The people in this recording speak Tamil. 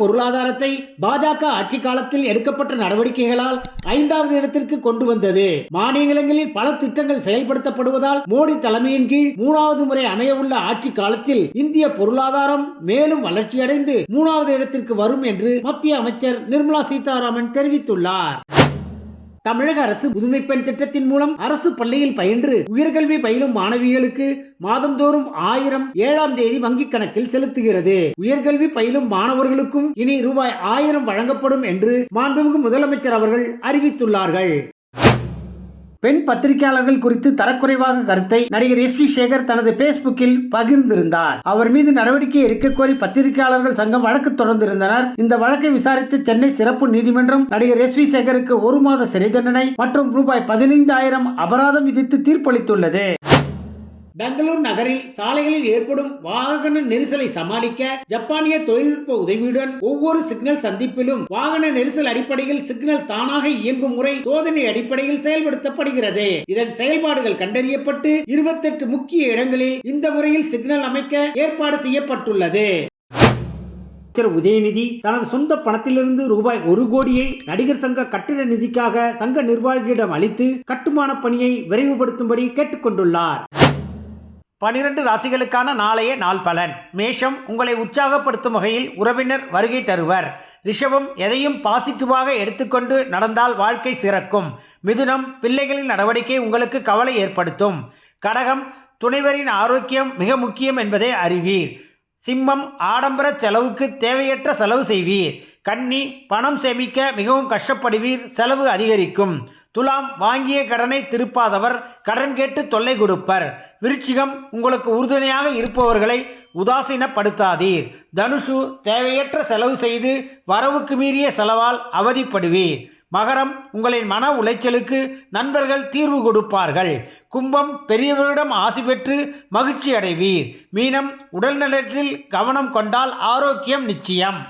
பொருளாதாரத்தை பாஜக ஆட்சி காலத்தில் எடுக்கப்பட்ட நடவடிக்கைகளால் ஐந்தாவது இடத்திற்கு கொண்டு வந்தது. மாநிலங்களில் பல திட்டங்கள் செயல்படுத்தப்படுவதால் மோடி தலைமையின் கீழ் மூணாவது முறை அமையவுள்ள ஆட்சி காலத்தில் இந்திய பொருளாதாரம் மேலும் வளர்ச்சியடைந்து மூணாவது இடத்திற்கு வரும் என்று மத்திய அமைச்சர் நிர்மலா சீதாராமன் தெரிவித்துள்ளார். தமிழக அரசு புதுமை பெண் திட்டத்தின் மூலம் அரசு பள்ளியில் பயின்று உயர்கல்வி பயிலும் மாணவிகளுக்கு மாதந்தோறும் ஆயிரம் ஏழாம் தேதி வங்கிக் கணக்கில் செலுத்துகிறது. உயர்கல்வி பயிலும் மாணவர்களுக்கும் இனி ரூபாய் ஆயிரம் வழங்கப்படும் என்று மாண்புமிகு முதலமைச்சர் அவர்கள் அறிவித்துள்ளார்கள். பெண் பத்திரிகையாளர்கள் குறித்து தரக்குறைவாக கருத்தை நடிகர் எஸ் பி சேகர் தனது பேஸ்புக்கில் பகிர்ந்திருந்தார். அவர் மீது நடவடிக்கை எடுக்க கோரி பத்திரிகையாளர்கள் சங்கம் வழக்கு தொடர்ந்திருந்தனர். இந்த வழக்கை விசாரித்த சென்னை சிறப்பு நீதிமன்றம் நடிகர் எஸ் வி சேகருக்கு ஒரு மாத சிறை தண்டனை மற்றும் ரூபாய் பதினைந்தாயிரம் அபராதம் விதித்து தீர்ப்பளித்துள்ளது. பெங்களூர் நகரில் சாலைகளில் ஏற்படும் வாகன நெரிசலை சமாளிக்க ஜப்பானிய தொழில்நுட்ப உதவியுடன் ஒவ்வொரு சிக்னல் சந்திப்பிலும் வாகன நெரிசல் அடிப்படையில் சிக்னல் தானாக இயங்கும் முறை சோதனை அடிப்படையில் செயல்படுத்தப்படுகிறது. இதன் செயல்பாடுகள் கண்டறியப்பட்டு இருபத்தெட்டு முக்கிய இடங்களில் இந்த முறையில் சிக்னல் அமைக்க ஏற்பாடு செய்யப்பட்டுள்ளது. அமைச்சர் உதயநிதி தனது சொந்த பணத்திலிருந்து ரூபாய் ஒரு கோடியை நடிகர் சங்க கட்டிட நிதிக்காக சங்க நிர்வாகியிடம் அளித்து கட்டுமான பணியை விரைவுபடுத்தும்படி கேட்டுக்கொண்டுள்ளார். பனிரெண்டு ராசிகளுக்கான நாளைய நாள் பலன். மேஷம் உங்களை உற்சாகப்படுத்தும் வகையில் உறவினர் வருகை தருவர். ரிஷபம் எதையும் பாசிட்டிவாக எடுத்துக்கொண்டு நடந்தால் வாழ்க்கை சிறக்கும். மிதுனம் பிள்ளைகளின் நடவடிக்கை உங்களுக்கு கவலை ஏற்படுத்தும். கடகம் துணைவரின் ஆரோக்கியம் மிக முக்கியம் என்பதை அறிவீர். சிம்மம் ஆடம்பர செலவுக்கு தேவையற்ற செலவு செய்வீர். கன்னி பணம் சேமிக்க மிகவும் கஷ்டப்படுவீர். செலவு அதிகரிக்கும். துலாம் வாங்கிய கடனை திருப்பாதவர் கடன் கேட்டு தொல்லை கொடுப்பர். விருச்சிகம் உங்களுக்கு உறுதுணையாக இருப்பவர்களை உதாசீனப்படுத்தாதீர். தனுசு தேவையற்ற செலவு செய்து வரவுக்கு மீறிய செலவால் அவதிப்படுவீர். மகரம் உங்களின் மன உளைச்சலுக்கு நண்பர்கள் தீர்வு கொடுப்பார்கள். கும்பம் பெரியவரிடம் ஆசி பெற்று மகிழ்ச்சி அடைவீர் மீனம் உடல்நலத்தில் கவனம் கொண்டால் ஆரோக்கியம் நிச்சயம்.